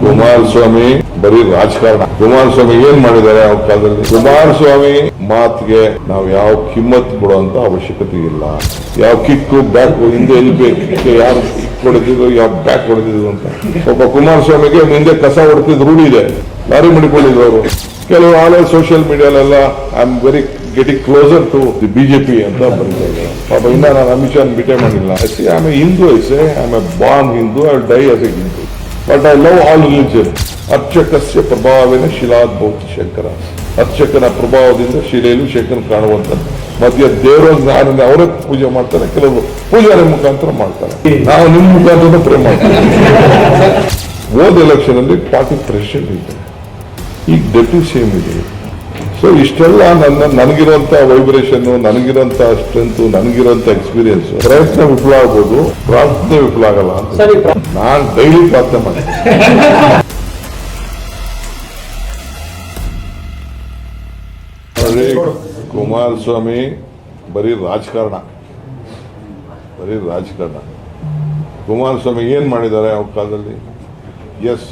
ಕುಮಾರಸ್ವಾಮಿ ಬರೀ ರಾಜಕಾರಣ. ಕುಮಾರಸ್ವಾಮಿ ಏನ್ ಮಾಡಿದ್ದಾರೆ ಅವ್ರ ಕಾಲದಲ್ಲಿ? ಕುಮಾರಸ್ವಾಮಿ ಮಾತಿಗೆ ನಾವು ಯಾವ ಕಿಮ್ಮತ್ ಕೊಡುವಂತ ಅವಶ್ಯಕತೆ ಇಲ್ಲ. ಯಾವ ಕಿಕ್ಕು ಬ್ಯಾಕ್ ಹಿಂದೆ ಎಲ್ಲಿ ಬೇಕು? ಯಾರು ಕಿಕ್ ಹೊಡೆದಿದ್ರು, ಯಾವ ಬ್ಯಾಕ್ ಹೊಡೆದಿದ್ರು ಅಂತ. ಒಬ್ಬ ಕುಮಾರಸ್ವಾಮಿಗೆ ಮುಂದೆ ಕಸ ಹೊಡೆದಿದ್ ರೂಢಿ ಇದೆ. ಲಾರಿ ಮಾಡಿಕೊಂಡಿದ್ರು ಅವರು. ಕೆಲವು ಆಲೇ social ಮೀಡಿಯಾಲೆಲ್ಲ I am very getting closer to the BJP ಅಂತ ಬಂದಿದ್ದಾರೆ ಪಾಪ, ಇನ್ನ ನಾನು ಅಮಿತ್ ಶಾ ಭೇಟಿ ಮಾಡಿಲ್ಲ. I am a Hindu I say I am a bomb Hindu I die as a Hindu but I love all religion ಅರ್ಚಕಸ್ಯ ಪ್ರಭಾವನ ಶಿಲಾದ್ಭೌತಿ ಶಂಕರ. ಅರ್ಚಕನ ಪ್ರಭಾವದಿಂದ ಶಿಲೆಯಲ್ಲಿ ಶಂಕರ ಕಾಣುವಂಥದ್ದು ಮಧ್ಯ ದೇವರ ಜ್ಞಾನ ಅವರೇ ಪೂಜೆ ಮಾಡ್ತಾರೆ, ಕೆಲವರು ಪೂಜಾರಿ ಮುಖಾಂತರ ಮಾಡ್ತಾರೆ. ನಾವು ನಿಮ್ಮ ಮುಖಾಂತರ ಪ್ರೇ ಮಾಡ್ತೀವಿ. ಹೋದ ಎಲೆಕ್ಷನ್ ಅಲ್ಲಿ ಪಾರ್ಟಿ ಪ್ರೆಸಿಡೆಂಟ್ ಇದೆ ಈಗ ಡೆಪ್ಟಿ ಸೇಮ್ ಇದೆ. ಸೊ ಇಷ್ಟೆಲ್ಲ ನನ್ನ ನನಗಿರುವಂತ ವೈಬ್ರೇಷನ್ ನನಗಿರುವಂತ ಸ್ಟ್ರೆಂತ್ ನನಗಿರುವಂತ ಎಕ್ಸ್ಪೀರಿಯನ್ಸ್ ಪ್ರಯತ್ನ ವಿಫಲ ಆಗ್ಬೋದು ಪ್ರಾರ್ಥನೆ ವಿಫಲ ಆಗಲ್ಲ ನಾನು ಡೈಲಿ ಪ್ರಾರ್ಥನೆ ಮಾಡ್ತೀನಿ. ನೋಡಿ ಕುಮಾರಸ್ವಾಮಿ ಬರೀ ರಾಜಕಾರಣ. ಬರೀ ರಾಜಕಾರಣ. ಕುಮಾರಸ್ವಾಮಿ ಏನ್ ಮಾಡಿದ್ದಾರೆ ಅವ್ರ ಕಾಲದಲ್ಲಿ? ಎಸ್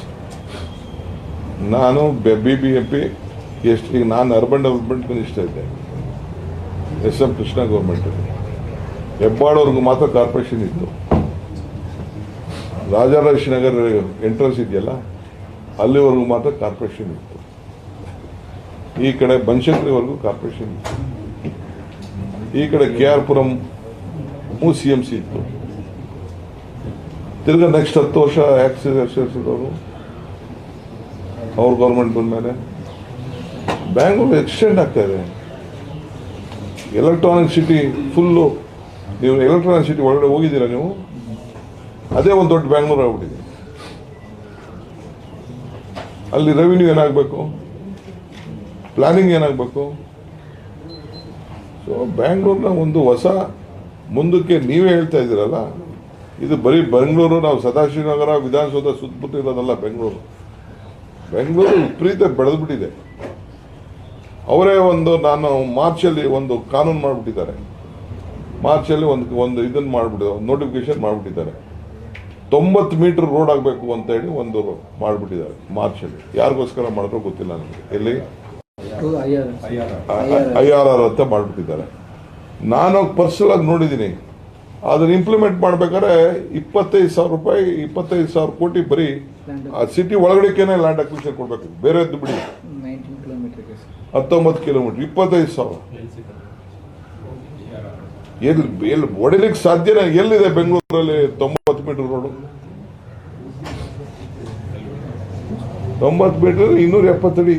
ನಾನು ಬಿ ಬಿ ಎಂ ಪಿ ಎಷ್ಟು ಈಗ ನಾನು ಅರ್ಬನ್ ಡೆವಲಪ್ಮೆಂಟ್ ಮಿನಿಸ್ಟರ್ ಇದ್ದೆ. ಎಸ್ ಎಂ ಕೃಷ್ಣ ಗೌರ್ಮೆಂಟ್ ಹೆಬ್ಬಾಳವ್ರಿಗೂ ಮಾತ್ರ ಕಾರ್ಪೊರೇಷನ್ ಇತ್ತು. ರಾಜಾರಾಜ ನಗರ್ ಎಂಟ್ರೆನ್ಸ್ ಇದೆಯಲ್ಲ, ಅಲ್ಲಿವರೆಗೂ ಮಾತ್ರ ಕಾರ್ಪೊರೇಷನ್ ಇತ್ತು. ಈ ಕಡೆ ಬನಶಂಕರಿವರೆಗೂ ಕಾರ್ಪೊರೇಷನ್ ಇತ್ತು. ಈ ಕಡೆ K R Puram C M C ಇತ್ತು. ತಿರ್ಗಾ ನೆಕ್ಸ್ಟ್ ಹತ್ತು ವರ್ಷ ಆಕ್ಸಿಸ್ ಅವರು ಅವ್ರ ಗೌರ್ಮೆಂಟ್ ಬಂದ್ಮೇಲೆ ಬ್ಯಾಂಗ್ಳೂರು ಎಕ್ಸ್ಟೆಂಡ್ ಆಗ್ತಾ ಇದೆ ಎಲೆಕ್ಟ್ರಾನಿಕ್ ಸಿಟಿ ಫುಲ್ಲು, ನೀವು ಎಲೆಕ್ಟ್ರಾನಿಕ್ ಸಿಟಿ ಒಳಗಡೆ ಹೋಗಿದ್ದೀರಾ ನೀವು? ಅದೇ ಒಂದು ದೊಡ್ಡ ಬ್ಯಾಂಗ್ಳೂರು ಆಗ್ಬಿಟ್ಟಿದೆ. ಅಲ್ಲಿ ರೆವಿನ್ಯೂ ಏನಾಗಬೇಕು? ಪ್ಲಾನಿಂಗ್ ಏನಾಗಬೇಕು? ಸೊ ಬ್ಯಾಂಗ್ಳೂರ್ನ ಒಂದು ಹೊಸ ಮುಂದಕ್ಕೆ ನೀವೇ ಹೇಳ್ತಾ ಇದ್ದೀರಲ್ಲ, ಇದು ಬರೀ ಬೆಂಗಳೂರು, ನಾವು ಸದಾಶಿವನಗರ, ವಿಧಾನಸೌಧ ಸುತ್ತಮುತ್ತ ಇರೋದಲ್ಲ ಬೆಂಗಳೂರು. ಬೆಂಗಳೂರು ವಿಪರೀತ ಬೆಳೆದ್ಬಿಟ್ಟಿದೆ. ಅವರೇ ಒಂದು ನಾನು ಮಾರ್ಚಲ್ಲಿ ಒಂದು ಕಾನೂನು ಮಾಡಿಬಿಟ್ಟಿದ್ದಾರೆ. ಮಾರ್ಚಲ್ಲಿ ಒಂದು ಒಂದು ಇದನ್ನು ಮಾಡಿಬಿಟ್ಟಿದ್ದಾರೆ ನೋಟಿಫಿಕೇಶನ್ ಮಾಡಿಬಿಟ್ಟಿದ್ದಾರೆ. ತೊಂಬತ್ತು ಮೀಟರ್ ರೋಡ್ ಆಗಬೇಕು ಅಂತ ಹೇಳಿ ಒಂದು ಮಾಡಿಬಿಟ್ಟಿದ್ದಾರೆ ಮಾರ್ಚಲ್ಲಿ. ಯಾರಿಗೋಸ್ಕರ ಮಾಡಿದ್ರು ಗೊತ್ತಿಲ್ಲ ನನಗೆ. ಎಲ್ಲಿ? ಐ ಆರ್ ಆರ್ ಅಂತ ಮಾಡಿಬಿಟ್ಟಿದ್ದಾರೆ. ನಾನು ಪರ್ಸನಲ್ ಆಗಿ ನೋಡಿದ್ದೀನಿ. ಅದನ್ನ ಇಂಪ್ಲಿಮೆಂಟ್ ಮಾಡ್ಬೇಕಾದ್ರೆ ಇಪ್ಪತ್ತೈದು ಸಾವಿರ ರೂಪಾಯಿ ಇಪ್ಪತ್ತೈದು ಸಾವಿರ ಕೋಟಿ ಬರೀ ಆ ಸಿಟಿ ಒಳಗಡೆಕೇನೆ ಲ್ಯಾಂಡ್ ಅಕ್ವಿಷನ್ ಕೊಡಬೇಕು. ಬೇರೆದ್ದು ಬಿಡಿ. ಹತ್ತೊಂಬತ್ತು ಕಿಲೋಮೀಟರ್, ಇಪ್ಪತ್ತೈದು ಸಾವಿರ. ಎಲ್ಲಿ ಎಲ್ಲಿ ಹೊಡಿಲಿಕ್ಕೆ ಸಾಧ್ಯನೇ ಎಲ್ಲಿದೆ ಬೆಂಗಳೂರಲ್ಲಿ ತೊಂಬತ್ತು ಮೀಟರ್ ರೋಡು? ತೊಂಬತ್ತು ಮೀಟರ್ ಇನ್ನೂರ ಎಪ್ಪತ್ತಡಿ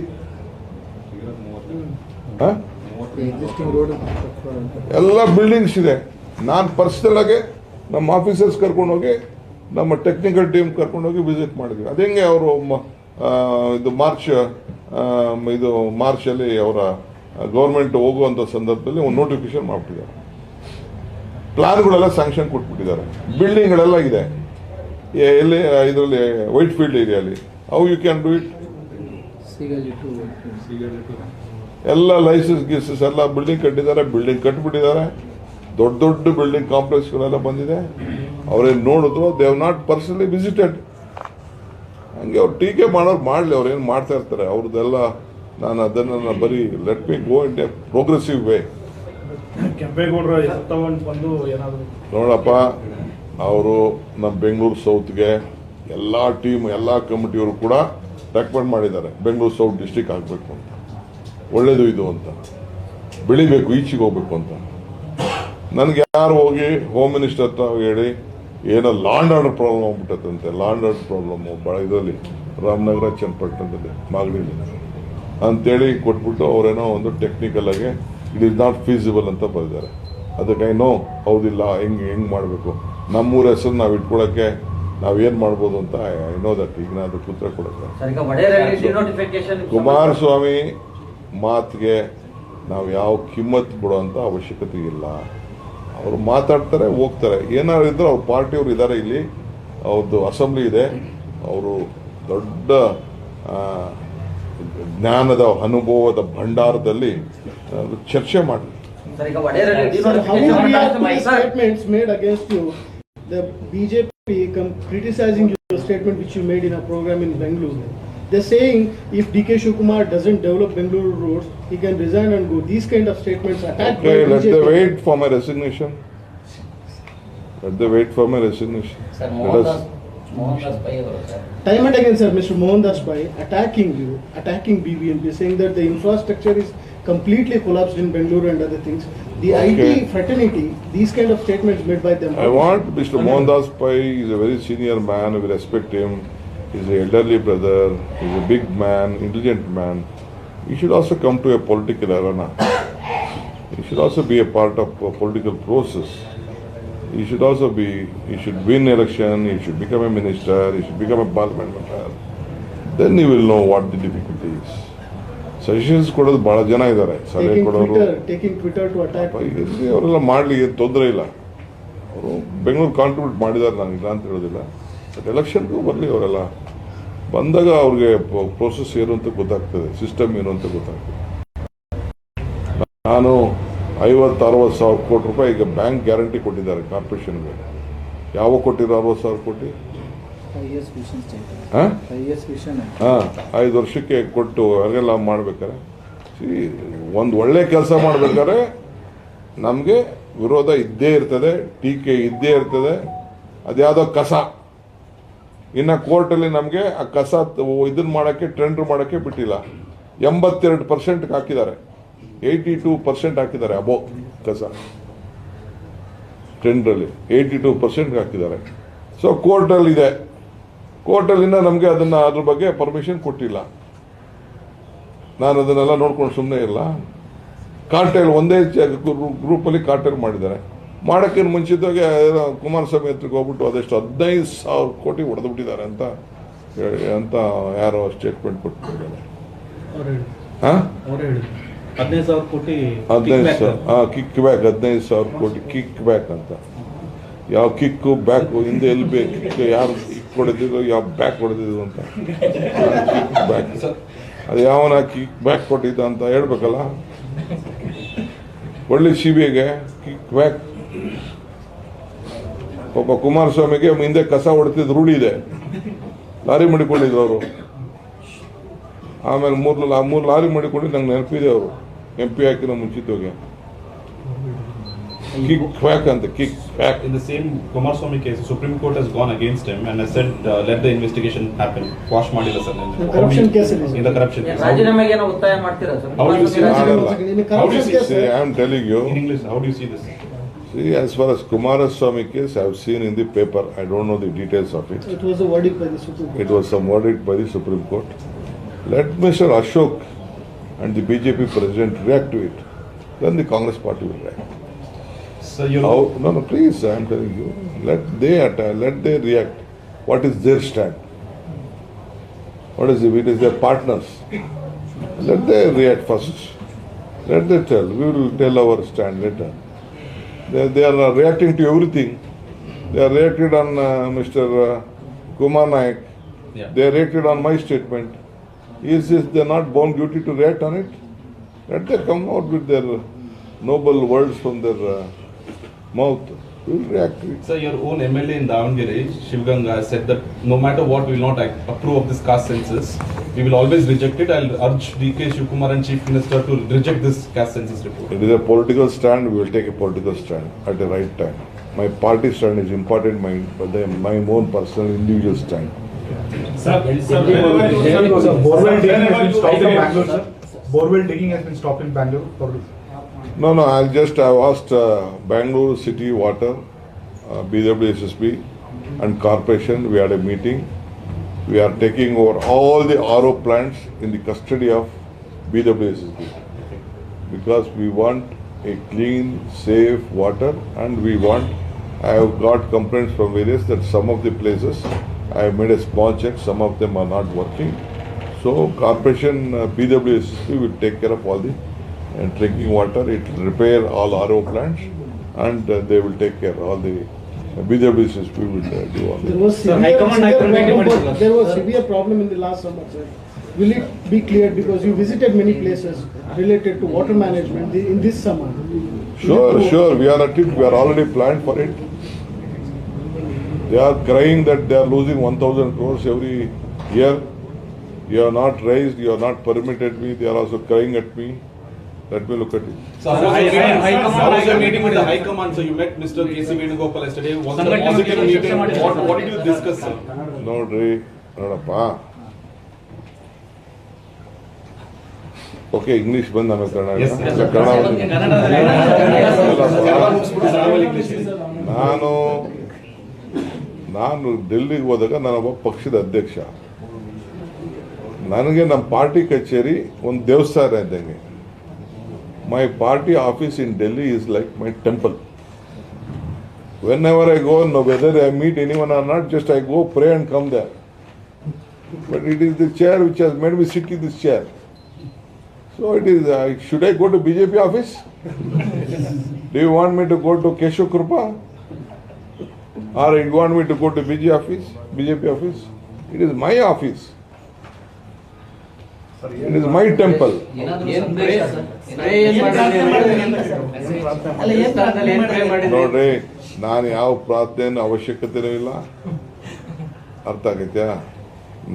ಎಲ್ಲ ಬಿಲ್ಡಿಂಗ್ಸ್ ಇದೆ. ನಾನು ಪರ್ಸನಲ್ ಆಗಿ ನಮ್ಮ ಆಫೀಸರ್ಸ್ ಕರ್ಕೊಂಡೋಗಿ, ನಮ್ಮ ಟೆಕ್ನಿಕಲ್ ಟೀಮ್ ಕರ್ಕೊಂಡೋಗಿ ವಿಸಿಟ್ ಮಾಡಿದ್ವಿ. ಅದೇ ಅವರು ಇದು ಮಾರ್ಚ್ ಇದು ಮಾರ್ಚಲ್ಲಿ ಅವರ ಗೌರ್ಮೆಂಟ್ ಹೋಗುವಂತ ಸಂದರ್ಭದಲ್ಲಿ ಒಂದು ನೋಟಿಫಿಕೇಶನ್ ಮಾಡ್ಬಿಟ್ಟಿದ್ದಾರೆ. ಪ್ಲಾನ್ಗಳೆಲ್ಲ ಸ್ಯಾಂಕ್ಷನ್ ಕೊಟ್ಬಿಟ್ಟಿದ್ದಾರೆ. ಬಿಲ್ಡಿಂಗ್ಗಳೆಲ್ಲ ಇದೆ. ಎ- ಎಲ್ಲಿ ಇದರಲ್ಲಿ Whitefield ಏರಿಯಲ್ಲಿ how you can do it ಸಿಗಲಿ ಟು ಎಲ್ಲ ಲೈಸೆನ್ಸ್ ಗೀಸಸ್ ಎಲ್ಲ ಬಿಲ್ಡಿಂಗ್ ಕಟ್ಟಿದ್ದಾರೆ ಬಿಲ್ಡಿಂಗ್ ಕಟ್ಬಿಟ್ಟಿದ್ದಾರೆ. ದೊಡ್ಡ ದೊಡ್ಡ ಬಿಲ್ಡಿಂಗ್ ಕಾಂಪ್ಲೆಕ್ಸ್ಗಳೆಲ್ಲ ಬಂದಿದೆ. ಅವರೇನು ನೋಡಿದ್ರು they have not personally visited ಹಂಗೆ ಅವ್ರು ಟೀಕೆ ಮಾಡೋರು ಮಾಡಲಿ ಅವ್ರು ಏನು ಮಾಡ್ತಾ ಇರ್ತಾರೆ ಅವ್ರದ್ದೆಲ್ಲ ನಾನು ಅದನ್ನು ಬರೀ let me go in a progressive way ನೋಡಪ್ಪ ಅವರು ನಮ್ಮ ಬೆಂಗಳೂರು ಸೌತ್ಗೆ ಎಲ್ಲ ಟೀಮ್ ಎಲ್ಲ ಕಮಿಟಿಯವರು ಕೂಡ ರೆಕಮೆಂಡ್ ಮಾಡಿದ್ದಾರೆ ಬೆಂಗಳೂರು ಸೌತ್ ಡಿಸ್ಟಿಕ್ ಆಗಬೇಕು ಅಂತ. ಒಳ್ಳೇದು ಇದು ಅಂತ. ಬೆಳಿಬೇಕು ಈಚೆಗೆ ಹೋಗ್ಬೇಕು ಅಂತ. ನನಗೆ ಯಾರು ಹೋಗಿ ಹೋಮ್ ಮಿನಿಸ್ಟರ್ ಹತ್ರ ಹೇಳಿ ಏನೋ ಲಾಂಡ್ ಆರ್ಡರ್ ಪ್ರಾಬ್ಲಮ್ ಆಗ್ಬಿಟ್ಟದಂತೆ ಲಾಂಡ್ ಆರ್ಡರ್ ಪ್ರಾಬ್ಲಮ್ ಭಾಳ ಇದರಲ್ಲಿ. ರಾಮನಗರ ಚನ್ನಪಟ್ಟಣದಲ್ಲಿ ಮಾಗಡಿಲಿ. ಅಂತೇಳಿ ಕೊಟ್ಬಿಟ್ಟು ಅವರೇನೋ ಒಂದು ಟೆಕ್ನಿಕಲ್ ಆಗಿ ಇಟ್ ಇಸ್ ನಾಟ್ ಫೀಸಿಬಲ್ ಅಂತ ಬರೆದಿದ್ದಾರೆ. ಅದಕ್ಕೆ ನೋ ಹೌದಿಲ್ಲ ಹೆಂಗೆ ಹೆಂಗೆ ಮಾಡಬೇಕು? ನಮ್ಮೂರ ಹೆಸರು ನಾವು ಇಟ್ಕೊಳಕ್ಕೆ ನಾವೇನು ಮಾಡ್ಬೋದು ಅಂತ ಏನೋ ದಟ್ ಈಗ ನಾನು ಅದಕ್ಕೆ ಉತ್ತರ ಕೊಡಕ್ಕೆ. ಕುಮಾರಸ್ವಾಮಿ ಮಾತಿಗೆ ನಾವು ಯಾವ ಕಿಮ್ಮತ್ ಕೊಡುವಂತ ಅವಶ್ಯಕತೆ ಇಲ್ಲ. ಅವರು ಮಾತಾಡ್ತಾರೆ ಹೋಗ್ತಾರೆ. ಏನಾದ್ರು ಇದ್ದರೂ ಆ ಪಾರ್ಟಿಯವರು ಇದ್ದಾರೆ ಇಲ್ಲಿ. ಅವ್ರದ್ದು ಅಸೆಂಬ್ಲಿ ಇದೆ. ಅವರು ದೊಡ್ಡ ಜ್ಞಾನದ ಅನುಭವದ ಭಂಡಾರದಲ್ಲಿ ಚರ್ಚೆ ಮಾಡ್ತಾರೆ made against you the BJP come criticising your statement which you made in a program in bengaluru They're saying if DK Shukumar doesn't develop Bengaluru roads, he can resign and go. These kind of statements are attacked okay, let them wait for my resignation. Let them wait for my resignation. Sir, Mohandas, Mohandas Pai Time and again, sir, Mr. Mohandas Pai attacking you, attacking BBMP, saying that the infrastructure is completely collapsed in Bengaluru and other things. The okay. IT fraternity, these kind of statements made by them. I want Mr. Mohandas Pai is a very senior man. We respect him. An elderly brother, he's a big man, intelligent man. He should also come to a political arena. He should also be a part of a political process. He should also be, he should win election, he should become a minister, he should become a parliament member. Then he will know what the difficulty is. Suggestions ಕೊಡೋದು ಬಹಳ ಜನ ಇದ್ದಾರೆ ಸಲಹೆ Taking ಕೊಡೋರು Twitter, taking Twitter to attack. ಇರಲಿ ಅವರೆಲ್ಲ ಮಾಡಲಿ ತೊಂದರೆ ಇಲ್ಲ ಅವರು ಬೆಂಗಳೂರು ಕಾಂಟ್ರಿಬ್ಯೂಟ್ ಮಾಡಿದ್ದಾರೆ ನಾನು ಇಲ್ಲ ಅಂತ ಹೇಳೋದಿಲ್ಲ ಬಟ್ ಎಲೆಕ್ಷನ್ಗೂ ಬರಲಿ ಅವರೆಲ್ಲ. ಬಂದಾಗ ಅವ್ರಿಗೆ ಪ್ರೋಸೆಸ್ ಏನು ಅಂತ ಗೊತ್ತಾಗ್ತದೆ ಸಿಸ್ಟಮ್ ಏನು ಅಂತ ಗೊತ್ತಾಗ್ತದೆ. ನಾನು ಐವತ್ತು ಅರವತ್ತು ಸಾವಿರ ಕೋಟಿ ರೂಪಾಯಿ ಈಗ ಬ್ಯಾಂಕ್ ಗ್ಯಾರಂಟಿ ಕೊಟ್ಟಿದ್ದಾರೆ ಕಾರ್ಪೊರೇಷನ್ಗೆ ಯಾವ ಕೊಟ್ಟಿರೋ ಅರವತ್ತು ಸಾವಿರ ಕೋಟಿ. ಹಾಂ? ಐದು ವರ್ಷಕ್ಕೆ ಕೊಟ್ಟು ಅವ್ರಿಗೆಲ್ಲ ಮಾಡ್ಬೇಕಾರೆ ಒಂದು ಒಳ್ಳೆ ಕೆಲಸ ಮಾಡ್ಬೇಕಾದ್ರೆ ನಮಗೆ ವಿರೋಧ ಇದ್ದೇ ಇರ್ತದೆ ಟೀಕೆ ಇದ್ದೇ ಇರ್ತದೆ. ಅದ್ಯಾವುದೋ ಕಸ. ಇನ್ನು ಕೋರ್ಟಲ್ಲಿ ನಮಗೆ ಆ ಕಸ ಇದನ್ನ ಮಾಡೋಕ್ಕೆ ಟೆಂಡರ್ ಮಾಡೋಕ್ಕೆ ಬಿಟ್ಟಿಲ್ಲ. ಎಂಬತ್ತೆರಡು ಪರ್ಸೆಂಟ್ಗೆ ಹಾಕಿದ್ದಾರೆ. ಏಯ್ಟಿ ಟೂ ಪರ್ಸೆಂಟ್ ಹಾಕಿದ್ದಾರೆ ಅಬೋ ಕಸ. ಟೆಂಡ್ರಲ್ಲಿ ಏಯ್ಟಿ ಟೂ ಪರ್ಸೆಂಟ್ಗೆ ಹಾಕಿದ್ದಾರೆ. ಸೊ ಕೋರ್ಟಲ್ಲಿಂದ ನಮಗೆ ಅದನ್ನು ಅದ್ರ ಬಗ್ಗೆ ಪರ್ಮಿಷನ್ ಕೊಟ್ಟಿಲ್ಲ. ನಾನು ಅದನ್ನೆಲ್ಲ ನೋಡ್ಕೊಂಡು ಸುಮ್ಮನೆ ಇಲ್ಲ. ಕಾರ್ಟೆಲ್ ಒಂದೇ ಗ್ರೂಪಲ್ಲಿ ಕಾರ್ಟೆಲ್ ಮಾಡಿದ್ದಾರೆ. ಮಾಡೋಕ್ಕೆ ಮುಂಚಿತವಾಗಿ ಕುಮಾರಸ್ವಾಮಿ ಹತ್ರಕ್ಕೆ ಹೋಗ್ಬಿಟ್ಟು ಅದೆಷ್ಟು ಹದಿನೈದು ಸಾವಿರ ಕೋಟಿ ಹೊಡೆದು ಬಿಟ್ಟಿದ್ದಾರೆ ಅಂತ ಹೇಳಿ- ಅಂತ ಯಾರೋ ಸ್ಟೇಟ್ಮೆಂಟ್ ಕೊಟ್ಟಿದ್ದಾರೆ ಹಾಂ? ಹದಿನೈದು ಸಾವಿರ ಕೋಟಿ ಹದಿನೈದು kickback. ಸಾವಿರ. ಹಾಂ ಕಿಕ್ ಬ್ಯಾಕ್ ಹದಿನೈದು ಸಾವಿರ ಕೋಟಿ ಕಿಕ್ ಬ್ಯಾಕ್ ಅಂತ. ಯಾವ ಕಿಕ್ಕು ಬ್ಯಾಕು ಹಿಂದೆ ಎಲ್ಲಿ ಬೇಕು ಯಾರು ಕಿಕ್ ಹೊಡೆದಿದ್ರು ಯಾವ ಬ್ಯಾಕ್ ಹೊಡೆದಿದ್ರು ಅಂತ. ಕಿಕ್ ಬ್ಯಾಕ್ ಅದು ಯಾವನ ಕಿಕ್ ಬ್ಯಾಕ್ ಕೊಟ್ಟಿದ್ದ ಅಂತ ಹೇಳ್ಬೇಕಲ್ಲ. ಒಳ್ಳೆ ಸಿ ಬಿ ಐಗೆ ಕಿಕ್ ಬ್ಯಾಕ್ ಒಬ್ಬ ಕುಮಾರಸ್ವಾಮಿಗೆ ಹಿಂದೆ ಕಸ ಹೊಡೆತಿದ್ದ ರೂಢಿ ಇದೆ ಲಾರಿ ಮಾಡಿಕೊಂಡಿದ್ರು ಅವರು. ಆಮೇಲೆ ಮೂರು ಮೂರು ಲಾರಿ ಮಡಿಕೊಂಡಿದ್ದು ನಂಗೆ ನೆನಪಿದೆ ಅವರು. ಎಂ ಪಿ ಹಾಕಿನ ಮುಂಚಿತೋಗಿ ಕಿಕ್ ಫ್ಯಾಕ್ ಅಂತ kickback in the same Kumaraswamy case supreme court has gone against him and said let the investigation happen wash ಮಾಡಿಲ್ಲ ಸರ್ ಕೇಸ್ ರಾಜೀನಾಮೆಗೆ ಏನೋ ಒತ್ತಾಯ ಮಾಡ್ತೀರಾ sir? How do I am telling you in English how do you see this see as far as Kumaraswamy case, I have seen in the paper, I don't know the details of it. it was a verdict by the Supreme Court. It was some verdict by the Supreme Court. Let Mr. Ashok and the BJP president react to it. Then the Congress party will react. So you How, no, no, please, I am telling you, let they attack, let they react. What is their stand? What is it? It is their partners. Let they react first. Let they tell. We will tell our stand later. They, they are reacting to everything. They are reacted on uh, Mr. Uh, Kumar Naik. Yeah. They reacted on my statement. Is this they not bound duty to react on it? Let them come out with their noble words from their uh, mouth. We will react to it. Sir, your own MLA in Davangere, Shivganga, has said that no matter what, we will not approve of this caste census. We will always reject it. I'll urge DK Shivkumar and Chief Minister to reject this caste census report. It is a political stand. We will take a political stand at the right time. My party stand is important. My but then my own personal individual stand. So borewell digging has been stopped in Bangalore, sir. Borewell digging has been stopped in Bangalore for No, no. I'll just I've asked uh, Bangalore City Water, uh, BWSSB, and Corporation. We had a meeting. We are taking over all the RO plants in the custody of BWSSB because we want a clean, safe water, and we want. I have got complaints from various that some of the places I have made a small check. Some of them are not working. So corporation uh, BWSSB will take care of all the uh, drinking water. It will repair all RO plants, and uh, they will take care all the uh, BWSSB will uh, do all There was Sir, severe, High Command severe High Command problem, there was severe problem in the last summer, sir. Will it be cleared because you visited many places related to water management in this summer? Sure, sure. We are at it. We are already planned for it. They are crying that they are losing 1,000 crores every year. You have not raised, you have not permitted me, they are also crying at me. Let me look at it. So I, I, I, meeting- how was your meeting with the High Command? So you met Mr. K.C. Venugopal yesterday. Was it a positive meeting? What, what did you discuss, sir? ನೋಡ್ರಿ ನೋಡಪ್ಪ okay English ಬಂದ್ ಆಮೇಲೆ ಕನ್ನಡ ಕನ್ನಡ ನಾನು ನಾನು ಡೆಲ್ಲಿಗೆ ಹೋದಾಗ ನಾನೊಬ್ಬ ಪಕ್ಷದ ಅಧ್ಯಕ್ಷ ನನಗೆ ನಮ್ಮ ಪಾರ್ಟಿ ಕಚೇರಿ ಒಂದು ದೇವಸ್ಥಾನ ಇದ್ದಂಗೆ My party office in Delhi is like my temple. Whenever I go, no, whether I meet anyone or not, just I go pray and come there. But it is the chair which has made me sit in this chair. So it is, uh, should I go to BJP office? Do you want me to go to Kesho Krupa? Or you want me to go to BJP office, BJP office? It is my office. ಪ್ರಾರ್ಥನೆ is my temple ನೋಡ್ರಿ ನಾನು ಯಾವ ಪ್ರಾರ್ಥನೆ ಅವಶ್ಯಕತೆ ಇಲ್ಲ. ಅರ್ಥ ಆಗೈತ್ಯಾ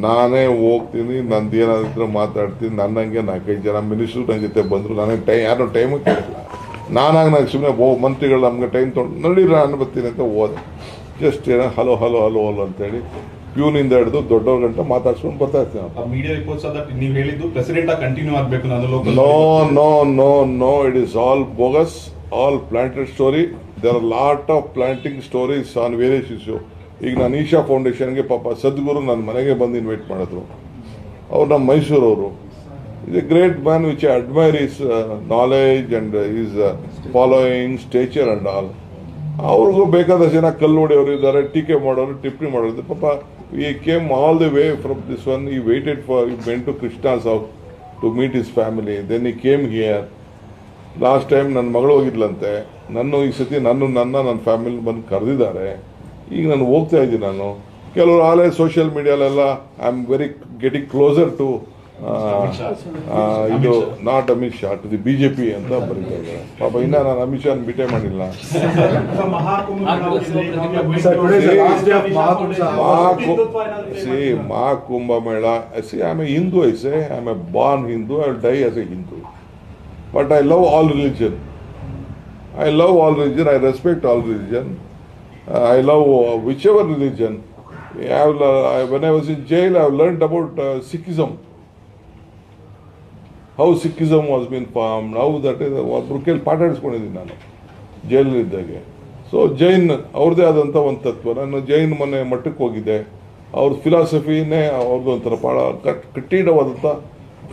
ನಾನೇ ಹೋಗ್ತೀನಿ ನಂದು ಏನಾದ್ರು ಮಾತಾಡ್ತೀನಿ ನನ್ನಂಗೆ ನಾಲ್ಕೈದು ಜನ ಮಿನಿಸ್ಟ್ರು ನನ್ನ ಜೊತೆ ಬಂದರು. ನನಗೆ ಟೈಮ್ ಯಾರು ಟೈಮು ಕೇಳಿಲ್ಲ. ನಾನಾಗಿ ನಾನು ಸುಮ್ಮನೆ ಓ ಮಂತ್ರಿಗಳು ನಮ್ಗೆ ಟೈಮ್ ತೊಗೊಂಡು ನಡೀರ ನಾನು ಬರ್ತೀನಿ ಅಂತ ಹೋದೆ ಜಸ್ಟ್ ಏನೋ ಹಲೋ ಹಲೋ ಹಲೋ ಹಲೋ ಅಂತೇಳಿ ಪ್ಯೂನಿಂದ ಹಿಡಿದು ದೊಡ್ಡವ್ರ ಗಂಟ ಮಾತಾಡ್ಸ್ಕೊಂಡು ಬರ್ತಾ ಇರ್ತೀನಿ ಮೀಡಿಯಾ ರಿಪೋರ್ಟ್ಸ್ ನೀವು ಹೇಳಿದ್ದು ಪ್ರೆಸಿಡೆಂಟ್ ಕಂಟಿನ್ಯೂ ಆಗಬೇಕು ನಾನು no no no no. All is all bogus, all planted story. There are lot of planting stories on various issues. ಈಗ ನಾನು ಈಶಾ ಫೌಂಡೇಶನ್ಗೆ ಪಾಪ ಸದ್ಗುರು ನನ್ನ ಮನೆಗೆ ಬಂದು ಇನ್ವೈಟ್ ಮಾಡಿದ್ರು ಅವ್ರು ನಮ್ಮ ಮೈಸೂರವರು is a great man which I admire his knowledge and his following stature and all ಅವ್ರಿಗೂ ಬೇಕಾದಷ್ಟು ಜನ ಕಲ್ಲು ಹೊಡೆಯವರು ಇದ್ದಾರೆ ಟೀಕೆ ಮಾಡೋರು ಟಿಪ್ಪಣಿ ಮಾಡೋರು ಪಾಪ he came all the way from this one he waited for he went to Krishna's house to meet his family then he came here last time ನನ್ನ ಮಗಳು ಹೋಗಿದ್ಲಂತೆ. ನನ್ನ ಈ ಸತಿ ನನ್ನ ನನ್ನ ನನ್ನ ಫ್ಯಾಮಿಲಿ ಬಂದು ಕರೆದಿದ್ದಾರೆ. ಈಗ ನಾನು ಹೋಗ್ತಾ ಇದ್ದೀನಿ ನಾನು. ಕೆಲವರು ಆಲೇ social ಮೀಡಿಯಾಲೆಲ್ಲ I am very getting closer to ಇದು not Amit Shah to the B J P ಅಂತ ಬರೀತಾ ಇದ್ದಾರೆ ಪಾಪ ಇನ್ನ ನಾನು ಅಮಿತ್ ಶಾ ಬಿಟ್ಟೆ ಮಾಡಿಲ್ಲ. See Maha Kumbh Mela. See am a Hindu I say I a born Hindu I die as a Hindu but I love all religion I love all religion I respect all religion I love which ever religion I have when I was in jail I learn learned about Sikhism religion. Sikhism was been form ನಾವು that is ಒಬ್ಬರು ಕೇಳಿ ಪಾಠ ಆಡಿಸ್ಕೊಂಡಿದ್ದೀನಿ ನಾನು ಜೈಲಲ್ಲಿದ್ದಾಗೆ so Jain, ಅವ್ರದ್ದೇ ಆದಂಥ ಒಂದು ತತ್ವ. ನಾನು ಜೈನ್ ಮನೆ ಮಠಕ್ಕೆ ಹೋಗಿದ್ದೆ. ಅವ್ರ ಫಿಲಾಸಫಿನೇ ಅವ್ರದ್ದು ಒಂಥರ ಭಾಳ ಕಟ್, ಕಠಿಣವಾದಂಥ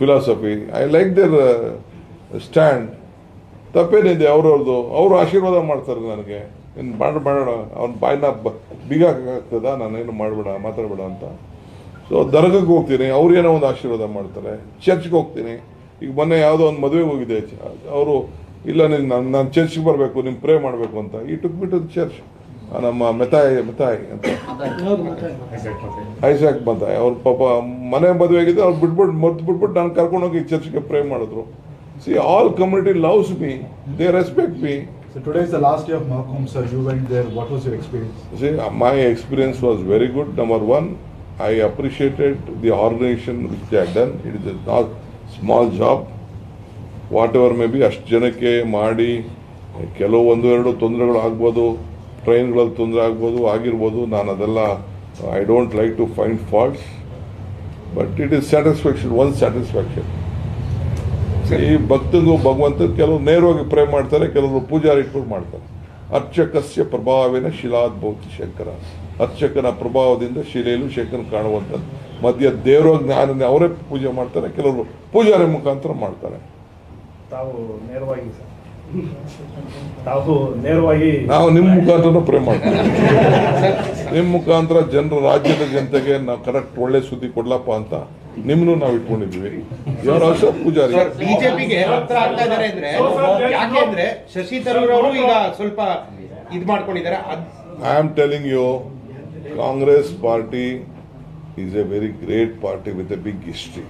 philosophy I like their stand ತಪ್ಪೇನಿದೆ ಅವ್ರವ್ರದ್ದು. ಅವರು ಆಶೀರ್ವಾದ ಮಾಡ್ತಾರೆ ನನಗೆ. ಇನ್ನು ಮಾಡ ಮಾಡೋಣ ಅವ್ನ ಬಾಯಿನ ಬ ನಾನು ನಾನೇನು ಮಾಡಬೇಡ, ಮಾತಾಡಬೇಡ ಅಂತ. ಸೊ ದರ್ಗಕ್ಕೆ ಹೋಗ್ತೀನಿ. ಅವ್ರೇನೋ ಒಂದು ಆಶೀರ್ವಾದ ಮಾಡ್ತಾರೆ. ಚರ್ಚ್ಗೆ ಹೋಗ್ತೀನಿ. ಈಗ ಮೊನ್ನೆ ಯಾವುದೋ ಒಂದು ಮದುವೆಗೆ ಹೋಗಿದೆ ಅವರು ಇಲ್ಲ ನೀನು ನಾನು ನಾನು ಚರ್ಚ್ಗೆ ಬರಬೇಕು ನಿಮ್ಮ ಪ್ರೇ ಮಾಡಬೇಕು ಅಂತ ಈ ಟುಕ್ ಬಿಟ್ಟು ಚರ್ಚ್ ನಮ್ಮ ಮೆತಾಯಿ ಮೆತಾಯಿ ಅಂತ. ಐಸಾಕ್ ಮತಾಯಿ ಅವ್ರ ಪಾಪ ಮನೆ ಮದುವೆ ಆಗಿದೆ ಅವ್ರು ಬಿಟ್ಬಿಟ್ಟು ಮರ್ತು ಬಿಟ್ಬಿಟ್ಟು ನಾನು ಕರ್ಕೊಂಡೋಗಿ ಚರ್ಚ್ಗೆ ಪ್ರೇ ಮಾಡಿದ್ರು see all community loves me they respect me So today is the last day of I sir. You went there. What was your experience? See, my experience was very good. Number one, I appreciated the organization which they had done. It is a not small job whatever may be ಅಷ್ಟು ಜನಕ್ಕೆ ಮಾಡಿ ಕೆಲವು ಒಂದು ಎರಡು ತೊಂದರೆಗಳು ಆಗ್ಬೋದು ಟ್ರೈನ್ಗಳಲ್ಲಿ ತೊಂದರೆ ಆಗ್ಬೋದು ಆಗಿರ್ಬೋದು ನಾನು ಅದೆಲ್ಲ I don't like to find faults but it is satisfaction one satisfaction ಈ ಭಕ್ತಗೂ ಭಗವಂತ ಕೆಲವರು ನೇರವಾಗಿ ಪ್ರೇ ಮಾಡ್ತಾರೆ ಕೆಲವರು ಪೂಜಾರಿ ಇಟ್ಕೊಂಡು ಮಾಡ್ತಾರೆ. ಅರ್ಚಕಸ್ಯ ಪ್ರಭಾವಿನ ಶಿಲಾದ್ಭೌತಿ ಶಂಕರ. ಅರ್ಚಕನ ಪ್ರಭಾವದಿಂದ ಶಿಲೆಯಲ್ಲೂ ಶಂಕರ ಕಾಣುವಂಥದ್ದು. ಮಧ್ಯ ದೇವರ ಜ್ಞಾನನೇ ಅವರೇ ಪೂಜೆ ಮಾಡ್ತಾರೆ ಕೆಲವರು ಪೂಜಾರಿ ಮುಖಾಂತರ ಮಾಡ್ತಾರೆ. ತಾವು ನೇರವಾಗಿ ಸರ್. ತಾವು ನೇರವಾಗಿ ನಾವು ನಿಮ್ಮ ಮುಖಾಂತರ ಪ್ರೇ ಮಾಡ್ತೀವಿ. ನಿಮ್ಮ ಮುಖಾಂತರ ಜನರ ರಾಜ್ಯದ ಜನತೆಗೆ ನಾವು ಕರೆಕ್ಟ್ ಒಳ್ಳೆ ಸುದ್ದಿ ಕೊಡ್ಲಪ್ಪ ಅಂತ ನಿಮ್ಮನ್ನು ನಾವು ಇಟ್ಕೊಂಡಿದ್ವಿ ಇವರು ಅಶೋಕ್ ಪೂಜಾರಿ. ಬಿಜೆಪಿಗೆ ಹತ್ರ ಆಗ್ತಾ ಇದಾರೆ ಅಂದ್ರೆ ಯಾಕೆ ಅಂದ್ರೆ ಶಶಿ ತರೂರ್ ಅವರು ಈಗ ಸ್ವಲ್ಪ ಇದು ಮಾಡ್ಕೊಂಡಿದ್ದಾರೆ. I am telling you Congress party is a very great party with a big history.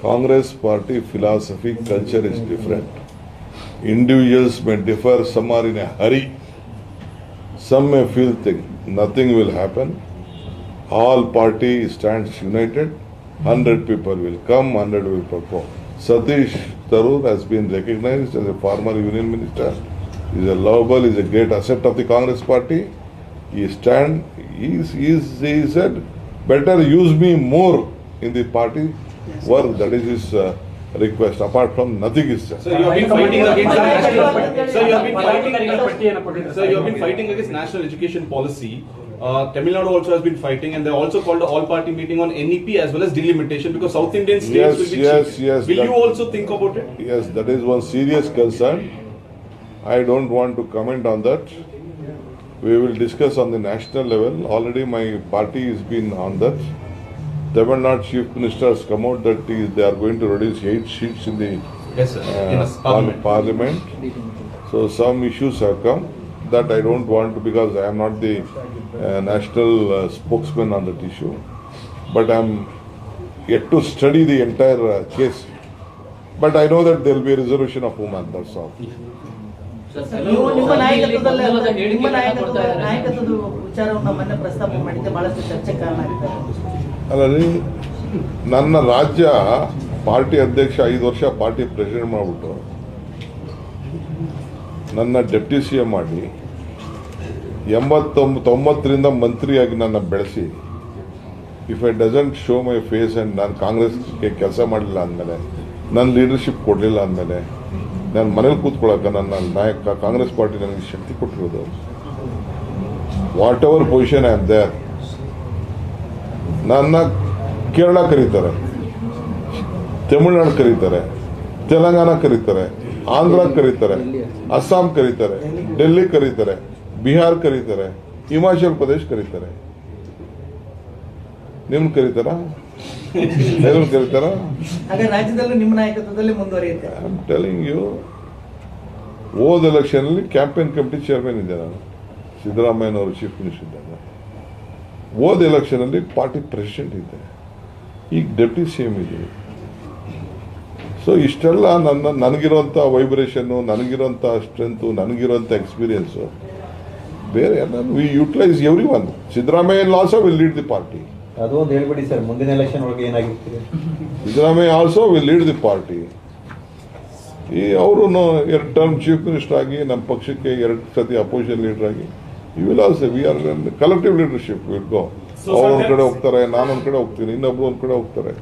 Congress party philosophy, culture is different. Individuals may differ, some are in a hurry. Some may feel thing, nothing will happen. All party stands united. Hundred people will come, hundred will perform. Satish Tharoor has been recognized as a former union minister. He is a lovable, he is a great asset of the Congress party. He stand, he, is- he, is- he said, better use me more in the party work. That is his uh, request. Apart from nothing is said. So you have been fighting against national. You have been fighting against. So you have been fighting against national education policy. Uh, Tamil Nadu also has been fighting, and they also called an all-party meeting on NEP as well as delimitation because South Indian states yes, will be yes, yes, Yes, Will that, you also think about it? Yes, that is one serious concern. I don't want to comment on that. We will discuss on the national level. Already my party has been on that. Tamil Nadu Chief Minister has come out that they are going to reduce eight seats in the Yes, sir. Uh, parliament. parliament. So some issues have come that I don't want to because I am not the uh, national uh, spokesman on that issue. But I'm yet to study the entire uh, case. But I know that there will be a resolution of woman, that's all. ನೀವು ನಿಮ್ಮ ನಾಯಕತ್ವದಲ್ಲಿ ನಿಮ್ಮ ನಾಯಕತ್ವದ ನಾಯಕತ್ವದ ವಿಚಾರವನ್ನು ಮೊನ್ನೆ ಪ್ರಸ್ತಾಪ ಮಾಡಿದ್ದೆ ಬಹಳಷ್ಟು ಚರ್ಚೆ ಕಾರಣ ಆಗ್ತದೆ ಅಲ್ಲರಿ ನನ್ನ ರಾಜ್ಯ ಪಾರ್ಟಿ ಅಧ್ಯಕ್ಷ ಐದು ವರ್ಷ ಪಾರ್ಟಿ ಪ್ರೆಸಿಡೆಂಟ್ ಮಾಡಿಬಿಟ್ಟು ನನ್ನ ಡೆಪ್ಟಿ ಸಿ ಎಂ ಮಾಡಿ ಎಂಬತ್ತೊಂಬ ತೊಂಬತ್ತರಿಂದ ಮಂತ್ರಿಯಾಗಿ ನನ್ನ ಬೆಳೆಸಿ if I doesn't show my face and ನಾನು ಕಾಂಗ್ರೆಸ್ಗೆ ಕೆಲಸ ಮಾಡಲಿಲ್ಲ ಅಂದಮೇಲೆ ನನ್ನ ಲೀಡರ್ಶಿಪ್ ಕೊಡಲಿಲ್ಲ ಅಂದಮೇಲೆ ನಾನು ಮನೇಲಿ ಕೂತ್ಕೊಳ್ಳೋಕೆ ನನ್ನ ನಾಯಕ, ಕಾಂಗ್ರೆಸ್ ಪಾರ್ಟಿ ನನಗೆ ಶಕ್ತಿ ಕೊಟ್ಟಿರೋದು. Whatever position am there ನನ್ನ ಕೇರಳ ಕರೀತಾರೆ, ತಮಿಳುನಾಡು ಕರೀತಾರೆ, ತೆಲಂಗಾಣ ಕರೀತಾರೆ, ಆಂಧ್ರ ಕರೀತಾರೆ, ಅಸ್ಸಾಂ ಕರೀತಾರೆ, ಡೆಲ್ಲಿ ಕರೀತಾರೆ, ಬಿಹಾರ್ ಕರೀತಾರೆ, ಹಿಮಾಚಲ್ ಪ್ರದೇಶ್ ಕರೀತಾರೆ. ನಿಮ್ಗೆ ಕರೀತಾರ? ಎಲ್ಲರೂ ಕರೀತಾರ ರಾಜ್ಯದಲ್ಲೂ ನಿಮ್ಮ ನಾಯಕತ್ವದಲ್ಲಿ ಮುಂದುವರಿಯುತ್ತೆ. ಐ ಆಮ್ ಟೆಲಿಂಗ್ ಯು ಹೋದ ಎಲೆಕ್ಷನಲ್ಲಿ ಕ್ಯಾಂಪೇನ್ ಕಮಿಟಿ ಚೇರ್ಮನ್ ಇದ್ದೆ ನಾನು. ಸಿದ್ದರಾಮಯ್ಯನವರು ಚೀಫ್ ಮಿನಿಸ್ಟರ್ ಇದ್ದಾಗ. ಹೋದ ಎಲೆಕ್ಷನಲ್ಲಿ ಪಾರ್ಟಿ ಪ್ರೆಸಿಡೆಂಟ್ ಇದ್ದೆ. ಈಗ ಡೆಪ್ಟಿ ಸಿ ಎಂ ಇದ್ದೀನಿ. ಸೊ ಇಷ್ಟೆಲ್ಲ ನನ್ನ ನನಗಿರುವಂಥ ವೈಬ್ರೇಷನ್ನು ನನಗಿರುವಂಥ ಸ್ಟ್ರೆಂತು ನನಗಿರುವಂಥ ಎಕ್ಸ್ಪೀರಿಯನ್ಸು ಬೇರೆ ನಾನು we utilise everyone Siddaramaiah also will lead the party ಅದು ಒಂದು ಹೇಳ್ಬಿಡಿ ಸರ್ ಮುಂದಿನ ಎಲೆಕ್ಷನ್ ಒಳಗೆ Siddaramaiah also will lead the party ಈ ಅವರು ಎರಡು ಟರ್ಮ್ ಚೀಫ್ ಮಿನಿಸ್ಟರ್ ಆಗಿ ನಮ್ಮ ಪಕ್ಷಕ್ಕೆ ಎರಡು ಸತಿ ಅಪೋಸಿಷನ್ ಲೀಡರ್ ಆಗಿ you will also we are collective leadership will go ಅವ್ರು ಒಂದ್ ಕಡೆ ಹೋಗ್ತಾರೆ ನಾನು ಒಂದ್ ಕಡೆ ಹೋಗ್ತೀನಿ ಇನ್ನೊಬ್ರು ಒಂದ್ ಕಡೆ ಹೋಗ್ತಾರೆ.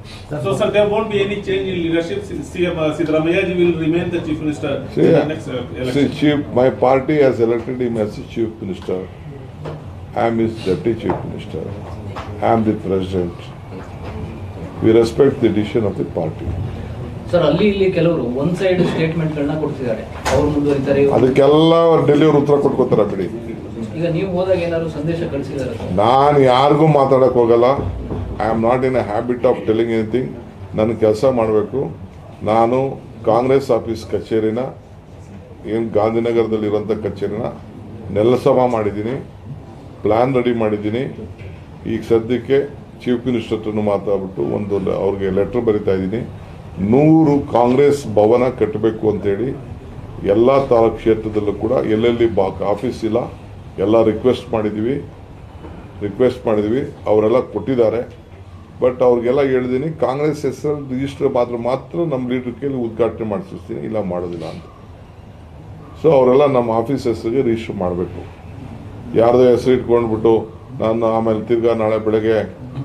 Chief my party has elected chief minister I am is deputy chief remain president. We respect the decision of the party. Sir ಅಲ್ಲಿ ಇಲ್ಲಿ ಕೆಲವರು ಒನ್ ಸೈಡ್ ಸ್ಟೇಟ್ಮೆಂಟ್ ಗಳನ್ನ ಕೊಡ್ತಿದ್ದಾರೆ. ಅವ್ರು ಮುಂದುವರಿತಾರೆ ಅದಕ್ಕೆಲ್ಲ ಡೆಲ್ಲಿಯವ್ರು ಉತ್ತರ ಕೊಟ್ಕೋತಾರೆ ಬಿಡಿ ಈಗ ನೀವು ಹೋದಾಗ ಏನಾದ್ರು ಸಂದೇಶ ಕಳಿಸಿದಾರೆ ನಾನು ಯಾರಿಗೂ ಮಾತಾಡಕ್ ಹೋಗಲ್ಲ. I am not in a habit of telling anything ನನ್ನ ಕೆಲಸ ಮಾಡಬೇಕು. ನಾನು ಕಾಂಗ್ರೆಸ್ ಆಫೀಸ್ ಕಚೇರಿನ ಏನು ಗಾಂಧಿನಗರದಲ್ಲಿರುವಂಥ ಕಚೇರಿನ ನೆಲಸಮ ಮಾಡಿದ್ದೀನಿ. ಪ್ಲ್ಯಾನ್ ರೆಡಿ ಮಾಡಿದ್ದೀನಿ. ಈಗ ಸದ್ಯಕ್ಕೆ ಚೀಫ್ ಮಿನಿಸ್ಟರ್ ಹತ್ರನೂ ಮಾತಾಡ್ಬಿಟ್ಟು ಒಂದು ಅವ್ರಿಗೆ ಲೆಟ್ರ್ ಬರಿತಾ ಇದ್ದೀನಿ. ನೂರು ಕಾಂಗ್ರೆಸ್ ಭವನ ಕಟ್ಟಬೇಕು ಅಂತೇಳಿ ಎಲ್ಲ ತಾಲೂಕು ಕ್ಷೇತ್ರದಲ್ಲೂ ಕೂಡ ಎಲ್ಲೆಲ್ಲಿ ಬಾ ಆಫೀಸ್ ಇಲ್ಲ, ಎಲ್ಲ ರಿಕ್ವೆಸ್ಟ್ ಮಾಡಿದ್ದೀವಿ ರಿಕ್ವೆಸ್ಟ್ ಮಾಡಿದ್ವಿ. ಅವರೆಲ್ಲ ಕೊಟ್ಟಿದ್ದಾರೆ. ಬಟ್ ಅವ್ರಿಗೆಲ್ಲ ಹೇಳಿದ್ದೀನಿ ಕಾಂಗ್ರೆಸ್ ಹೆಸರು ರಿಜಿಸ್ಟರ್ ಮಾತ್ರ ಮಾತ್ರ ನಮ್ಮ ಲೀಡರ್ ಕೇಳಿ ಉದ್ಘಾಟನೆ ಮಾಡಿಸ್ತೀನಿ ಇಲ್ಲ ಮಾಡೋದಿಲ್ಲ ಅಂತ. ಸೊ ಅವರೆಲ್ಲ ನಮ್ಮ ಆಫೀಸ್ ಹೆಸರಿಗೆ ರಿಜಿಸ್ಟರ್ ಮಾಡಬೇಕು. ಯಾರದೇ ಹೆಸರು ಇಟ್ಕೊಂಡ್ಬಿಟ್ಟು ನಾನು ಆಮೇಲೆ ತಿರ್ಗಾ ನಾಳೆ ಬೆಳಗ್ಗೆ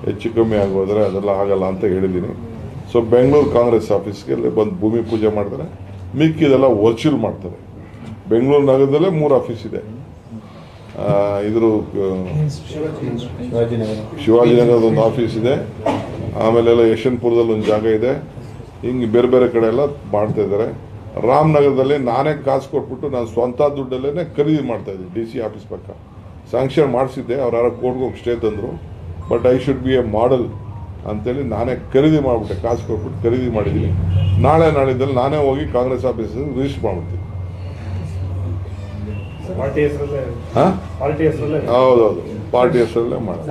ಹೆಚ್ಚು ಕಮ್ಮಿ ಆಗೋದ್ರೆ ಅದೆಲ್ಲ ಆಗಲ್ಲ ಅಂತ ಹೇಳಿದ್ದೀನಿ. ಸೊ ಬೆಂಗಳೂರು ಕಾಂಗ್ರೆಸ್ ಆಫೀಸ್ಗೆ ಅಲ್ಲಿ ಬಂದು ಭೂಮಿ ಪೂಜೆ ಮಾಡ್ತಾರೆ ಮಿಕ್ಕಿದೆಲ್ಲ ವರ್ಚುವಲ್ ಮಾಡ್ತಾರೆ. ಬೆಂಗಳೂರು ನಗರದಲ್ಲೇ ಮೂರು ಆಫೀಸ್ ಇದೆ. ಇದ್ರ ಶಿವಾಜಿನಗರದ ಒಂದು ಆಫೀಸ್ ಇದೆ. ಆಮೇಲೆಲ್ಲ ಯಶವಂತಪುರದಲ್ಲಿ ಒಂದು ಜಾಗ ಇದೆ. ಹಿಂಗೆ ಬೇರೆ ಬೇರೆ ಕಡೆ ಎಲ್ಲ ಮಾಡ್ತಾ ಇದ್ದಾರೆ. ರಾಮನಗರದಲ್ಲಿ ನಾನೇ ಕಾಸು ಕೊಟ್ಬಿಟ್ಟು ನಾನು ಸ್ವಂತ ದುಡ್ಡಲ್ಲೇ ಖರೀದಿ ಮಾಡ್ತಾ ಇದ್ದೀನಿ ಡಿ ಸಿ ಆಫೀಸ್ ಪಕ್ಕ ಸ್ಯಾಂಕ್ಷನ್ ಮಾಡಿಸಿದ್ದೆ ಅವ್ರು ಯಾರೋ ಕೋರ್ಟ್ಗೆ ಹೋಗಿ ಸ್ಟೇ ತಂದರು. But I should be a model ಅಂತೇಳಿ ನಾನೇ ಖರೀದಿ ಮಾಡಿಬಿಟ್ಟೆ ಕಾಸು ಕೊಟ್ಬಿಟ್ಟು ಖರೀದಿ ಮಾಡಿದ್ದೀನಿ. ನಾಳೆ ನಾಳಿದ್ದಲ್ಲಿ ನಾನೇ ಹೋಗಿ ಕಾಂಗ್ರೆಸ್ ಆಫೀಸಲ್ಲಿ ರಿಜಿಸ್ಟರ್ ಮಾಡ್ಬಿಡ್ತೀನಿ. ಪಾರ್ಟಿ ಹೆಸರಲ್ಲೇ ಹಾಂ? ಪಾರ್ಟಿ ಹೆಸರಲ್ಲೇ ಹೌದೌದು. ಪಾರ್ಟಿ ಹೆಸರಲ್ಲೇ ಮಾಡೋದು.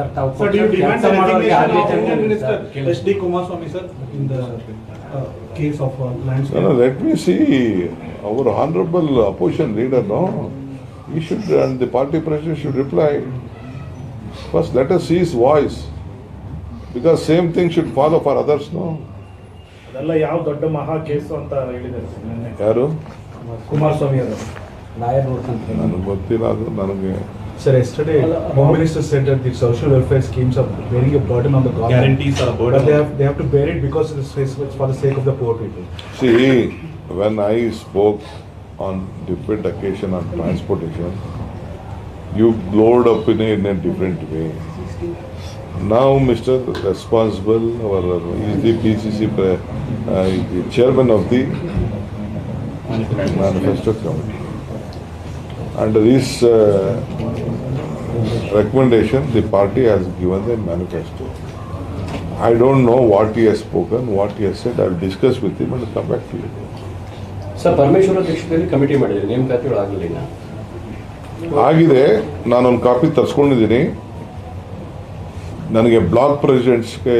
ಲೆಟ್ ಮೀ ಸಿ ಅವರು the opposition of he should, and the party president should reply. First, let us see his voice. Because same thing should follow for others, no? ಅದೆಲ್ಲ ಯಾವ ದೊಡ್ಡ ಮಹಾ ಕೇಸು ಅಂತ ಹೇಳಿದ್ದಾರೆ ಯಾರು ಕುಮಾರಸ್ವಾಮಿ ಅವರು ನನಗೆ ಗೊತ್ತಿಲ್ಲ ಅದು ನನಗೆ Sir, yesterday, Home Minister said that the social welfare schemes are bearing a burden on the government. Guarantees are a burden. But they have, they have to bear it because it is it's for the sake of the poor people. See, when I spoke on different occasion on transportation, you glowed up in a, in a different way. Now, Mr. Responsible, or is the PCC, uh, the chairman of the manifesto committee. Under this uh, recommendation, the party has given the manifesto. I don't know what he has spoken, what he has said. I will discuss with him and come back to you. Sir Parameshwara ಅಧ್ಯಕ್ಷತೆಯಲ್ಲಿ committee ಮಾಡಿದೆ ನೇಮಕಾತಿಗಳು ಆಗಲಿಲ್ಲ ಆಗಿದೆ. ನಾನೊಂದು copy ತರಿಸ್ಕೊಂಡಿದ್ದೀನಿ. ನನಗೆ block ಪ್ರೆಸಿಡೆಂಟ್ಸ್ಗೆ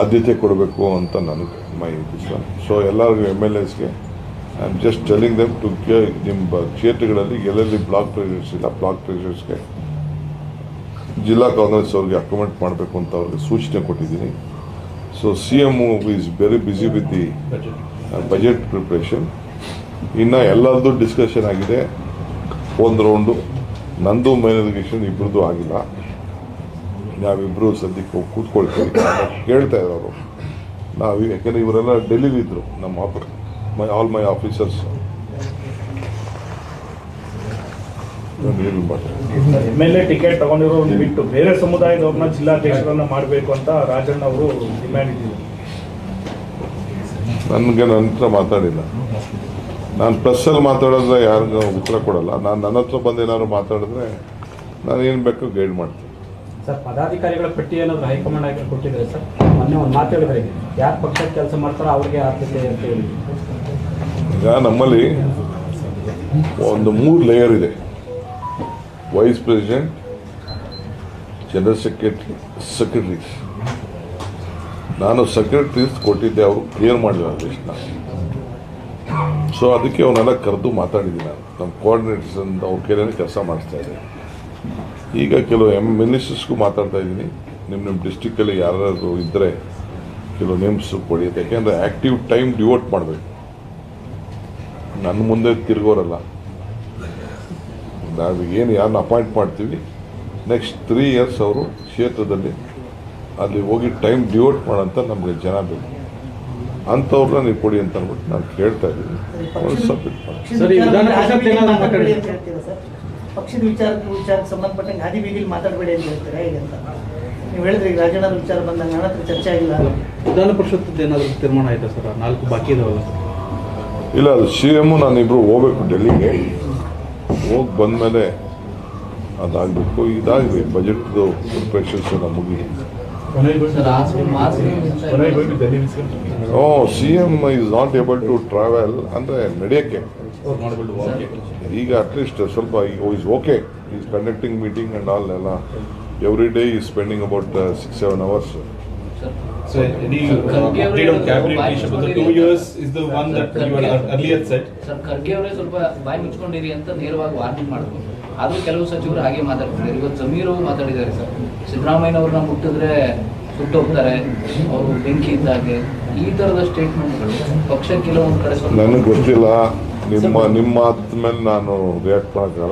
ಆದ್ಯತೆ ಕೊಡಬೇಕು ಅಂತ ನನಗೆ ಮೈ ವಿಶ್ವಾಸ ಸೊ ಎಲ್ಲರಿಗೂ ಎಂ ಎಲ್ ಎಸ್ಗೆ I am just telling them to ನಿಮ್ಮ ಕ್ಷೇತ್ರಗಳಲ್ಲಿ ಎಲ್ಲೆಲ್ಲಿ ಬ್ಲಾಕ್ ಪ್ರೆಸಿಡೆಂಟ್ಸ್ ಇಲ್ಲ ಬ್ಲಾಕ್ ಪ್ರೆಸಿಡೆಂಟ್ಸ್ಗೆ ಜಿಲ್ಲಾ ಕಾಂಗ್ರೆಸ್ ಅವ್ರಿಗೆ ಅಕಮೆಂಟ್ ಮಾಡಬೇಕು ಅಂತ ಅವ್ರಿಗೆ ಸೂಚನೆ ಕೊಟ್ಟಿದ್ದೀನಿ. So C M is very busy with the budget preparation ಇನ್ನು ಎಲ್ಲರದ್ದು ಡಿಸ್ಕಷನ್ ಆಗಿದೆ. ಒಂದು ರೌಂಡು ನಂದು ಮೈನರಿಗೇಷನ್ ಇಬ್ಬರದ್ದು ಆಗಿಲ್ಲ. ನಾವಿಬ್ಬರು ಸದ್ಯಕ್ಕೆ ಕೂತ್ಕೊಳ್ತೀವಿ. ಕೇಳ್ತಾ ಇದ್ದಾರೆ ಅವರು ನಾವು ಯಾಕೆಂದರೆ ಇವರೆಲ್ಲ ಡೆಲ್ಲಿಲಿ ಇದ್ರು, ನಮ್ಮ of my all my officers M ticket ತಗೊಂಡಿರೋ ಬಿಟ್ಟು ಬೇರೆ ಸಮುದಾಯದವ್ರನ್ನ ಜಿಲ್ಲಾಧ್ಯಕ್ಷರನ್ನ ಮಾಡಬೇಕು ಅಂತ ರಾಜಣ್ಣ ಅವರು ಡಿಮ್ಯಾಂಡ್ ಇಟ್ಟಿದ್ದಾರೆ ನನಗೆ ನನ್ನ ಹತ್ರ ಮಾತಾಡಿಲ್ಲ. ನಾನು ಪ್ರೆಸ್ಸಲ್ಲಿ ಮಾತಾಡಿದ್ರೆ ಯಾರಿಗೂ ಉತ್ತರ ಕೊಡಲ್ಲ. ನಾನು ನನ್ನ ಹತ್ರ ಬಂದು ಏನಾದ್ರು ಮಾತಾಡಿದ್ರೆ ನಾನು ಏನು ಬೇಕು ಗೈಡ್ ಮಾಡ್ತೀನಿ. ಸರ್ ಪದಾಧಿಕಾರಿಗಳ ಪಟ್ಟಿ ಏನಾದ್ರು ಹೈಕಮಾಂಡ್ ಆಗಿ ಕೊಟ್ಟಿದ್ದಾರೆ ಸರ್ ಮೊನ್ನೆ ಒಂದು ಮಾತು ಹೇಳಿದ್ರೆ. ಯಾರು ಪಕ್ಷಕ್ಕೆ ಕೆಲಸ ಮಾಡ್ತಾರೋ ಅವ್ರಿಗೆ ಆದ್ಯತೆ ಅಂತ ಹೇಳಿ. ಈಗ ನಮ್ಮಲ್ಲಿ ಒಂದು ಮೂರು ಲೇಯರ್ ಇದೆ. Vice president general secretary secretaries ನಾನು ಸೆಕ್ರೆಟರೀಸ್ ಕೊಟ್ಟಿದ್ದೆ, ಅವರು ಕ್ಲಿಯರ್ ಮಾಡಿದ್ರು ಲಿಸ್ಟ್ನ ಸೊ ಅದಕ್ಕೆ ಅವನ್ನೆಲ್ಲ ಕರೆದು ಮಾತಾಡಿದ್ದೀನಿ ನಾನು. ನಮ್ಮ ಕೋಆರ್ಡಿನೇಟರ್ಸ್ ಅಂತ ಅವ್ರ ಕೈಲೇ ಕೆಲಸ ಮಾಡಿಸ್ತಾ ಇದ್ದೆ ಈಗ ಕೆಲವು ಎಂ ಮಿನಿಸ್ಟರ್ಸ್ಗೂ ಮಾತಾಡ್ತಾ ಇದ್ದೀನಿ. ನಿಮ್ಮ ನಿಮ್ಮ ಡಿಸ್ಟಿಕಲ್ಲಿ ಯಾರು ಇದ್ದರೆ ಕೆಲವು ನೇಮ್ಸ್ ಕೊಡಿ ಯಾಕೆಂದರೆ ಆ್ಯಕ್ಟಿವ್ ಟೈಮ್ ಡಿವೋಟ್ ಮಾಡಬೇಕು. ನನ್ನ ಮುಂದೆ ತಿರುಗೋರಲ್ಲ. ನಾವು ಏನು ಯಾರನ್ನ ಅಪಾಯಿಂಟ್ ಮಾಡ್ತೀವಿ ನೆಕ್ಸ್ಟ್ ತ್ರೀ ಇಯರ್ಸ್ ಅವರು ಕ್ಷೇತ್ರದಲ್ಲಿ ಅಲ್ಲಿ ಹೋಗಿ ಟೈಮ್ ಡಿವೋಟ್ ಮಾಡೋಂಥ ನಮಗೆ ಜನ ಬೇಕು. ಅಂಥವ್ರನ್ನ ನೀವು ಕೊಡಿ ಅಂತ ಅಂದ್ಬಿಟ್ಟು ನಾನು ಕೇಳ್ತಾ ಇದ್ದೀನಿ. ಅವ್ರು ಸಬ್ಮಿಟ್ ಮಾಡಿ. ಸರ್, ಈ ವಿಧಾನ ಪರಿಷತ್ ಮಾತಾಡಿ. ಅಂತ ಹೇಳ್ತೀರಾ ಸರ್? ಪಕ್ಷದ ವಿಚಾರ ವಿಚಾರಕ್ಕೆ ಸಂಬಂಧಪಟ್ಟಂಗೆ ಹಾದಿ ಬೀದಿಲಿ ಮಾತಾಡಬೇಡಿ ಅಂತ ಹೇಳ್ತೀರಾ? ನೀವು ಹೇಳಿದ್ರಿ ಈಗ ರಾಜಣ್ಣವ್ರ ವಿಚಾರ ಬಂದಾಗ ನನ್ನ ಹತ್ರ ಚರ್ಚೆ ಆಗಿಲ್ಲ. ವಿಧಾನ ಪರಿಷತ್ ಏನಾದರೂ ತೀರ್ಮಾನ ಆಯ್ತಾ ಸರ್? ನಾಲ್ಕು ಬಾಕಿ ಇದಾವಲ್ಲ ಇಲ್ಲ ಅದು ಸಿ ಎಮ್ಮು ನಾನಿಬ್ರು ಹೋಗ್ಬೇಕು ಡೆಲ್ಲಿಗೆ. ಹೋಗಿ ಬಂದಮೇಲೆ ಅದಾಗಬೇಕು. ಇದಾಗಿದೆ ಬಜೆಟ್ದು ಪ್ರಿಪ್ರೇಷನ್ಸ್ ಎಲ್ಲ ಮುಗಿ. ಓ C M is not able to travel ಅಂದರೆ ನಡೆಯೋಕ್ಕೆ Not able to walk yet. ಈಗ ಅಟ್ಲೀಸ್ಟ್ ಸ್ವಲ್ಪ is okay is conducting meeting and all ಎಲ್ಲ. Every day is spending about six seven hours So any uh, update on cabinet issue, the two years is the one that you had earlier said. Sir Kharge ಅವರೇ ಸ್ವಲ್ಪ ಬಾಯಿ ಮುಚ್ಕೊಂಡಿರಿ ಅಂತ ನೇರವಾಗಿ warning ಮಾಡಿದ್ರು ಆದ್ರೂ ಕೆಲವು ಸಚಿವರು ಹಾಗೆ ಮಾತಾಡ್ತಿದ್ದಾರೆ. ಇವತ್ತು ಜಮೀರು ಮಾತಾಡಿದ್ದಾರೆ ಸರ್. ಸಿದ್ದರಾಮಯ್ಯ ಅವ್ರನ್ನ ಮುಟ್ಟಿದ್ರೆ ಸುಟ್ಟೋಗ್ತಾರೆ ಅವರು ಬೆಂಕಿ ಇದ್ದಾಗೆ ಈ ತರದ ಸ್ಟೇಟ್ಮೆಂಟ್ಗಳು ಪಕ್ಷ ಕೆಲವೊಂದು ಕಡೆ ನನಗೆ ಗೊತ್ತಿಲ್ಲ. ನಿಮ್ಮ ನಿಮ್ಮ ನಾನು ರಿಯಾಕ್ಟ್ ಮಾಡ್ತಾ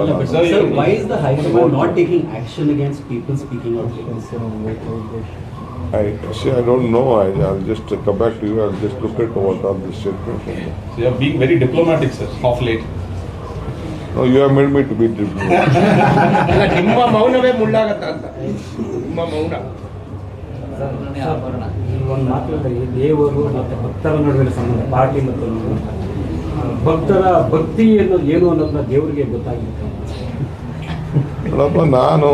I see, I don't know. I, I'll just come back to you. I'll just look at what all No, you have made me to be. ಅಲ್ಲ ನಿಮ್ಮ ಮೌನವೇ ಮುಳ್ಳಾಗತ್ತ ಅಂತ. ನಿಮ್ಮ ಮೌನ. ಒಂದು ಮಾತು ಹೇಳಿದ್ರೆ ಈ ದೇವರು ಮತ್ತು ಭಕ್ತರ ನಡುವಿನ ಸಂಬಂಧ ಪಾರ್ಟಿ ಮತ್ತು ಭಕ್ತರ ಭಕ್ತಿ ಅನ್ನೋದು ಏನು ಅನ್ನೋದನ್ನ ದೇವರಿಗೆ ಗೊತ್ತಾಗಿತ್ತು. ನೋಡಪ್ಪ ನಾನು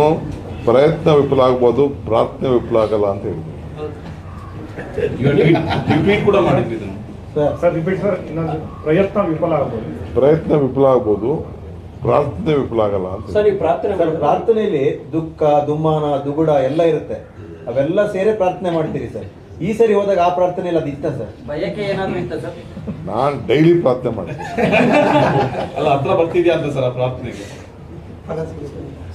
ಪ್ರಯತ್ನ ವಿಫಲ ಆಗ್ಬೋದು ಪ್ರಾರ್ಥನೆ ವಿಫಲ ಆಗಲ್ಲ ಅಂತ tweet, ಕೂಡ ಮಾಡಿದ್ರಿ ಇದನ್ನು. ಸರ್ sir, ಇನ್ನೊಂದು ಪ್ರಯತ್ನ ವಿಫಲ ಆಗ್ಬೋದು. ಪ್ರಯತ್ನ ವಿಫಲ ಆಗ್ಬೋದು. ಪ್ರಾರ್ಥನೆ ವಿಫಲ ಆಗಲ್ಲ ಅಂತ ಸರ್ ಈ ಪ್ರಾರ್ಥನೆ ಸರ್ ಪ್ರಾರ್ಥನೆಯಲ್ಲಿ ದುಃಖ ದುಮ್ಮಾನ ದುಗುಡ ಎಲ್ಲ ಇರುತ್ತೆ. ಅವೆಲ್ಲ ಸೇರಿ ಪ್ರಾರ್ಥನೆ ಮಾಡ್ತೀರಿ ಸರ್ ಈ ಸರಿ ಹೋದಾಗ ಆ ಪ್ರಾರ್ಥನೆ ಇಲ್ಲ ಅದು ಇತ್ತ ಸರ್ ಬಯಕೆ ಏನಾದ್ರು ಇತ್ತ ಸರ್ ನಾನು ಡೈಲಿ ಪ್ರಾರ್ಥನೆ ಮಾಡ್ತೀನಿ. ಅಲ್ಲ ಹತ್ರ ಬರ್ತಿದ್ಯಾ ಅಂತ ಸರ್ ಆ ಪ್ರಾರ್ಥನೆಗೆ?